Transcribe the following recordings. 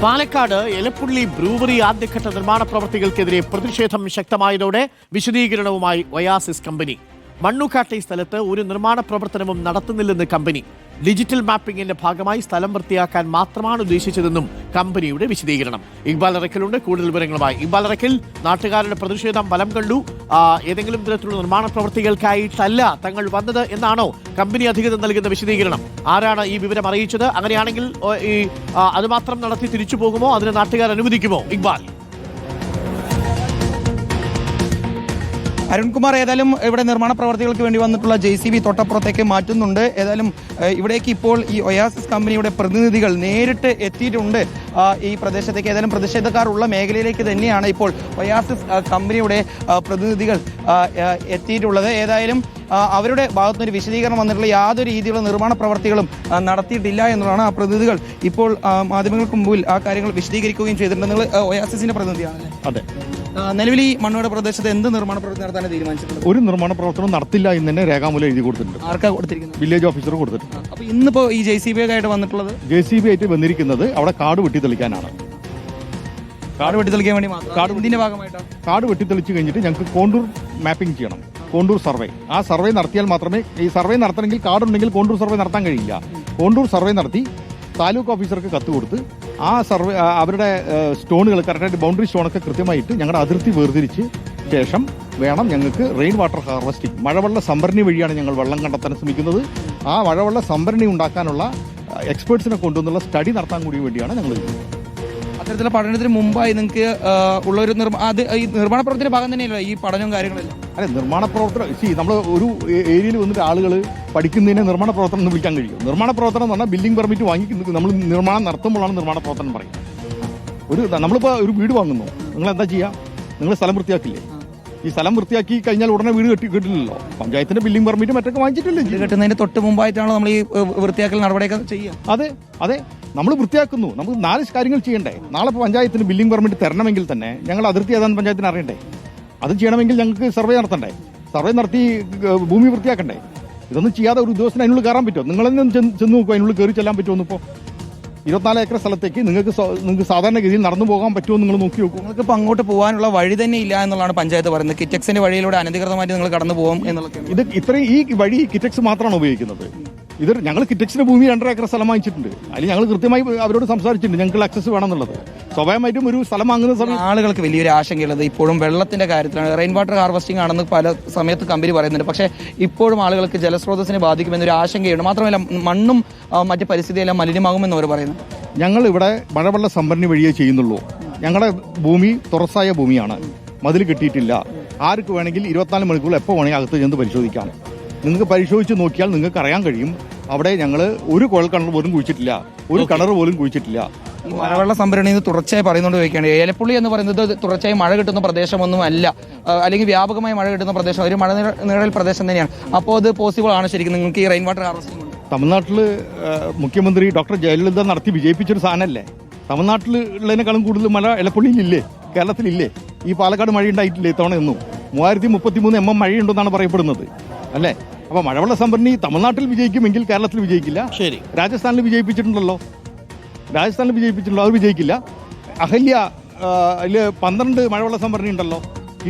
Palakkad Elappully brewery ആദ്യഘട്ട നിർമ്മാണ പ്രവർത്തികൾക്കെതിരെ പ്രതിഷേധം ശക്തമായതോടെ വിശദീകരണവുമായി ഒയാസിസ് കമ്പനി. മണ്ണുകാട്ടെ സ്ഥലത്ത് ഒരു നിർമ്മാണ പ്രവർത്തനവും നടത്തുന്നില്ലെന്ന് കമ്പനി. ഡിജിറ്റൽ മാപ്പിംഗിന്റെ ഭാഗമായി സ്ഥലം വൃത്തിയാക്കാൻ മാത്രമാണ് ഉദ്ദേശിച്ചതെന്നും കമ്പനിയുടെ വിശദീകരണം. ഇക്ബാൽ അറക്കലുണ്ട് കൂടുതൽ വിവരങ്ങളുമായി ഇക്ബാൽ അറക്കൽ നാട്ടുകാരുടെ പ്രതിഷേധം ബലം കണ്ടു. ഏതെങ്കിലും തരത്തിലുള്ള നിർമ്മാണ പ്രവർത്തികൾക്കായിട്ടല്ല തങ്ങൾ വന്നത് എന്നാണോ കമ്പനി അധികൃതർ നൽകുന്ന വിശദീകരണം. ആരാണ് ഈ വിവരം അറിയിച്ചത്? അങ്ങനെയാണെങ്കിൽ ഈ അതുമാത്രം നടത്തി തിരിച്ചു പോകുമോ അതിന് നാട്ടുകാർ അനുവദിക്കുമോ? ഇക്ബാൽ. അരുൺകുമാർ ഏതായാലും ഇവിടെ നിർമ്മാണ പ്രവർത്തികൾക്ക് വേണ്ടി വന്നിട്ടുള്ള ജെ സി ബി തൊട്ടപ്പുറത്തേക്ക് മാറ്റുന്നുണ്ട്. ഏതായാലും ഇവിടേക്ക് ഇപ്പോൾ ഈ ഒയാസിസ് കമ്പനിയുടെ പ്രതിനിധികൾ നേരിട്ട് എത്തിയിട്ടുണ്ട്. ഈ പ്രദേശത്തേക്ക് ഏതായാലും പ്രതിഷേധക്കാർ ഉള്ള മേഖലയിലേക്ക് തന്നെയാണ് ഇപ്പോൾ ഒയാസിസ് കമ്പനിയുടെ പ്രതിനിധികൾ എത്തിയിട്ടുള്ളത്. ഏതായാലും അവരുടെ ഭാഗത്തുനിന്ന് ഒരു വിശദീകരണം വന്നിട്ടുള്ള യാതൊരു രീതിയിലുള്ള നിർമ്മാണ പ്രവർത്തികളും നടത്തിയിട്ടില്ല എന്നുള്ളതാണ് ആ പ്രതിനിധികൾ ഇപ്പോൾ മാധ്യമങ്ങൾക്ക് മുമ്പിൽ ആ കാര്യങ്ങൾ വിശദീകരിക്കുകയും ചെയ്തിട്ടുണ്ട്. നിങ്ങൾ ഒയാസിസിന്റെ പ്രതിനിധിയാണല്ലേ? അതെ. നിലവിൽ ഈ മണ്ണോട് പ്രദേശത്ത് എന്ത് നിർമ്മാണ പ്രവർത്തനം നടത്താനാണ് തീരുമാനിച്ചിട്ടുണ്ട് ഒരു നിർമ്മാണ പ്രവർത്തനം നടത്തില്ല എന്ന് തന്നെ രേഖാമൂലം എഴുതി കൊടുത്തിട്ടുണ്ട്. ആർക്കാ കൊടുത്തിരിക്കുന്നത്? വില്ലേജ് ഓഫീസർ കൊടുത്തിട്ടുണ്ട്. അപ്പോൾ ഇന്നിപ്പോ ഈ ജെ സി ബി ആയിട്ട് വന്നിട്ടുള്ളത്? ജെ സി ബി ആയിട്ട് വന്നിരിക്കുന്നത് അവിടെ കാട് വെട്ടി തെളിക്കാനാണ് കാട് വെട്ടി തെളിക്കാൻ വേണ്ടി മാത്രം? കാട് ഇതിന്റെ ഭാഗമായിട്ടാണ് കാട് വെട്ടി തെളിച്ച് കഴിഞ്ഞിട്ട് ഞങ്ങൾക്ക് കോണ്ടൂർ മാപ്പിംഗ് ചെയ്യണം. Contour survey. ആ സർവേ നടത്തിയാൽ മാത്രമേ ഈ സർവേ നടത്തണമെങ്കിൽ കാർഡുണ്ടെങ്കിൽ കോണ്ടൂർ സർവേ നടത്താൻ കഴിയില്ല. കോണ്ടൂർ സർവേ നടത്തി താലൂക്ക് ഓഫീസർക്ക് കത്ത് കൊടുത്ത് ആ സർവേ അവരുടെ സ്റ്റോണുകൾ കറക്റ്റായിട്ട് ബൗണ്ടറി സ്റ്റോണൊക്കെ കൃത്യമായിട്ട് ഞങ്ങളുടെ അതിർത്തി വേർതിരിച്ച് ശേഷം വേണം ഞങ്ങൾക്ക് റെയിൻ വാട്ടർ ഹാർവസ്റ്റിംഗ് മഴവെള്ള സംഭരണി വഴിയാണ് ഞങ്ങൾ വെള്ളം കണ്ടെത്താൻ ശ്രമിക്കുന്നത്. ആ മഴവെള്ള സംഭരണി ഉണ്ടാക്കാനുള്ള എക്സ്പേർട്സിനെ കൊണ്ടുവന്നുള്ള സ്റ്റഡി നടത്താൻ കൂടി വേണ്ടിയാണ് ഞങ്ങൾ അത്തരത്തിലുള്ള പഠനത്തിന് മുമ്പായി നിങ്ങൾക്ക് ഉള്ള ഒരു അത് ഈ നിർമ്മാണ പ്രവർത്തന ഭാഗം തന്നെയല്ലോ ഈ പഠനവും കാര്യങ്ങളെല്ലാം? അല്ലെ നിർമ്മാണ പ്രവർത്തനം സി നമ്മൾ ഒരു ഏരിയയിൽ വന്നിട്ട് ആളുകൾ പഠിക്കുന്നതിനെ നിർമ്മാണ പ്രവർത്തനം എന്ന് വിളിക്കാൻ കഴിയും. നിർമ്മാണ പ്രവർത്തനം എന്ന് പറഞ്ഞാൽ ബിൽഡിംഗ് പെർമിറ്റ് വാങ്ങി നമ്മൾ നിർമ്മാണം നടത്തുമ്പോഴാണ് നിർമ്മാണ പ്രവർത്തനം പറയുന്നത്. ഒരു നമ്മളിപ്പോൾ ഒരു വീട് വാങ്ങുന്നു. നിങ്ങൾ എന്താ ചെയ്യുക നിങ്ങൾ സ്ഥലം വൃത്തിയാക്കില്ലേ? ഈ സ്ഥലം വൃത്തിയാക്കി കഴിഞ്ഞാൽ ഉടനെ വീട് കെട്ടി കിട്ടില്ലല്ലോ. പഞ്ചായത്തിന്റെ ബില്ലിംഗ് പെർമിറ്റ് മറ്റൊക്കെ വാങ്ങിച്ചിട്ടില്ലേ ഇത് കെട്ടുന്നതിന് തൊട്ട് മുമ്പായിട്ടാണോ നമ്മൾ ഈ വൃത്തിയാക്കൽ നടപടിയൊക്കെ ചെയ്യുക? അതെ അതെ. നമ്മൾ വൃത്തിയാക്കുന്നു. നമുക്ക് നാല് കാര്യങ്ങൾ ചെയ്യണ്ടേ. നാളെ പഞ്ചായത്തിന് ബില്ലിംഗ് പെർമിറ്റ് തരണമെങ്കിൽ തന്നെ ഞങ്ങൾ അതിർത്തി ഏതാണെന്ന് പഞ്ചായത്തിന് അറിയണ്ടേ? അത് ചെയ്യണമെങ്കിൽ ഞങ്ങൾക്ക് സർവേ നടത്തണ്ടേ? സർവേ നടത്തി ഭൂമി വൃത്തിയാക്കണ്ടേ? ഇതൊന്നും ചെയ്യാതെ ഒരു ഉദ്യോഗസ്ഥന് അതിനുള്ളിൽ കയറാൻ പറ്റുമോ? നിങ്ങളെന്നും ചെന്ന് നോക്കുക അതിനുള്ളിൽ കയറി ചെല്ലാൻ പറ്റുമോ ഇപ്പോൾ ഇരുപത്തിനാല് ഏക്കർ സ്ഥലത്തേക്ക് നിങ്ങൾക്ക് നിങ്ങൾക്ക് സാധാരണഗതിയിൽ നടന്നു പോകാൻ പറ്റുമോ നിങ്ങൾ നോക്കി നോക്കൂ. നിങ്ങൾക്ക് ഇപ്പോൾ അങ്ങോട്ട് പോകാനുള്ള വഴി തന്നെ ഇല്ല എന്നുള്ളതാണ് പഞ്ചായത്ത് പറയുന്നത്. കിറ്റക്സിന്റെ വഴിയിലൂടെ അനധികൃതമായിട്ട് നിങ്ങൾ കടന്നു പോകും എന്നുള്ളത് ഇത് ഇത്രയും ഈ വഴി കിറ്റക്സ് മാത്രമാണ് ഉപയോഗിക്കുന്നത്. ഇത് ഞങ്ങൾ കിറ്റക്സിന്റെ ഭൂമി രണ്ടര ഏക്കർ സ്ഥലം വാങ്ങിച്ചിട്ടുണ്ട്. അതിൽ ഞങ്ങൾ കൃത്യമായി അവരോട് സംസാരിച്ചിട്ടുണ്ട് ഞങ്ങൾക്ക് ആക്സസ് വേണമെന്നുള്ളത് സ്വാഭാവികമായിട്ടും ഒരു സ്ഥലം വാങ്ങുന്ന സമയത്ത് ആളുകൾക്ക് വലിയൊരു ആശങ്കയുള്ളത് ഇപ്പോഴും വെള്ളത്തിന്റെ കാര്യത്തിലാണ്. റെയിൻ വാട്ടർ ഹാർവസ്റ്റിംഗ് ആണെന്ന് പല സമയത്ത് കമ്പനി പറയുന്നുണ്ട്. പക്ഷേ ഇപ്പോഴും ആളുകൾക്ക് ജലസ്രോതസ്സിനെ ബാധിക്കുമെന്നൊരു ആശങ്കയുണ്ട്. മാത്രമല്ല മണ്ണും മറ്റു പരിസ്ഥിതിയെല്ലാം മലിനമാകുമെന്ന് അവർ പറയുന്നു. ഞങ്ങൾ ഇവിടെ മഴവെള്ള സംഭരണി വഴിയേ ചെയ്യുന്നുള്ളൂ. ഞങ്ങളുടെ ഭൂമി തുറസായ ഭൂമിയാണ്. മതിൽ കിട്ടിയിട്ടില്ല. ആർക്ക് വേണമെങ്കിൽ ഇരുപത്തിനാല് മണിക്കൂർ എപ്പോൾ വേണമെങ്കിൽ അകത്ത് ചെന്ന് പരിശോധിക്കാം. നിങ്ങൾക്ക് പരിശോധിച്ച് നോക്കിയാൽ നിങ്ങൾക്ക് അറിയാൻ കഴിയും. അവിടെ ഞങ്ങൾ ഒരു കുഴൽ കിണർ പോലും കുഴിച്ചിട്ടില്ല. ഒരു കിണർ പോലും കുഴിച്ചിട്ടില്ല. ഈ മഴവെള്ള സംഭരണി എന്ന് തുടർച്ചയായി പറയുന്നുകൊണ്ട് ചോദിക്കുകയാണ്. ഏലപ്പുള്ളി എന്ന് പറയുന്നത് തുടർച്ചയായി മഴ കിട്ടുന്ന പ്രദേശമൊന്നും അല്ല അല്ലെങ്കിൽ വ്യാപകമായി മഴ കിട്ടുന്ന പ്രദേശം. ഒരു മഴ നിഴ- നിഴൽ പ്രദേശം തന്നെയാണ്. അപ്പോൾ അത് പോസിബിൾ ആണ് ശരിക്കും നിങ്ങൾക്ക് ഈ റെയിൻ വാട്ടർ ഹാർവസ്റ്റിംഗ് തമിഴ്നാട്ടിൽ മുഖ്യമന്ത്രി ഡോക്ടർ ജയലളിത നടത്തി വിജയിപ്പിച്ചൊരു സാധനമല്ലേ? തമിഴ്നാട്ടിൽ ഉള്ളതിനേക്കാളും കൂടുതൽ മഴ എലപ്പുള്ളിയിലില്ലേ? കേരളത്തിലില്ലേ? ഈ പാലക്കാട് മഴ ഉണ്ടായിട്ടില്ലേ ഇത്തവണ എന്നും? മൂവായിരത്തി മുപ്പത്തി മൂന്ന് എം എം മഴയുണ്ടെന്നാണ് പറയപ്പെടുന്നത്. അല്ലേ? അപ്പൊ മഴവെള്ള സംഭരണി തമിഴ്നാട്ടിൽ വിജയിക്കുമെങ്കിൽ കേരളത്തിൽ വിജയിക്കില്ല. ശരി. രാജസ്ഥാനിൽ വിജയിപ്പിച്ചിട്ടുണ്ടല്ലോ. രാജസ്ഥാനിൽ വിജയിപ്പിച്ചിട്ടുണ്ടല്ലോ അത് വിജയിക്കില്ല. അഹല്യ അതിൽ പന്ത്രണ്ട് മഴവെള്ള സംഭരണി ഉണ്ടല്ലോ.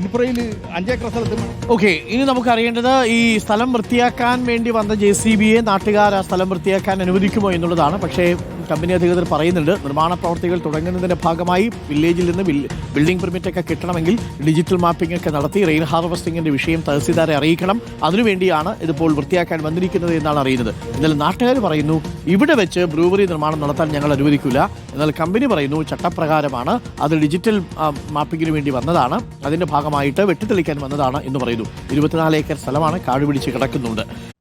ഇൻഫ്രയിൽ അഞ്ചേക്കർ സ്ഥലത്ത്. ഓക്കെ ഇനി നമുക്കറിയേണ്ടത് ഈ സ്ഥലം വൃത്തിയാക്കാൻ വേണ്ടി വന്ന ജെ സി ബിയെ നാട്ടുകാർ ആ സ്ഥലം വൃത്തിയാക്കാൻ അനുവദിക്കുമോ എന്നുള്ളതാണ്. പക്ഷേ കമ്പനി അധികൃതർ പറയുന്നുണ്ട് നിർമ്മാണ പ്രവർത്തികൾ തുടങ്ങുന്നതിന്റെ ഭാഗമായി വില്ലേജിൽ നിന്ന് ബിൽ- ബിൽഡിംഗ് പെർമിറ്റ് ഒക്കെ കിട്ടണമെങ്കിൽ ഡിജിറ്റൽ മാപ്പിംഗ് ഒക്കെ നടത്തി റെയിൻ ഹാർവസ്റ്റിംഗിന്റെ വിഷയം തഹസീൽദാരെ അറിയിക്കണം. അതിനുവേണ്ടിയാണ് ഇതിപ്പോൾ വൃത്തിയാക്കാൻ വന്നിരിക്കുന്നത് എന്നാണ് അറിയുന്നത്. എന്നാൽ നാട്ടുകാർ പറയുന്നു ഇവിടെ വെച്ച് ബ്രൂവറി നിർമ്മാണം നടത്താൻ ഞങ്ങൾ അനുവദിക്കില്ല എന്നാൽ കമ്പനി പറയുന്നു ചട്ടപ്രകാരമാണ് അത് ഡിജിറ്റൽ മാപ്പിങ്ങിന് വേണ്ടി വന്നതാണ്. അതിന്റെ ഭാഗമായിട്ട് വെട്ടിത്തെളിക്കാൻ വന്നതാണ് എന്ന് പറയുന്നു. ഇരുപത്തിനാല് ഏക്കർ സ്ഥലമാണ് കാടുപിടിച്ച് കിടക്കുന്നുണ്ട്.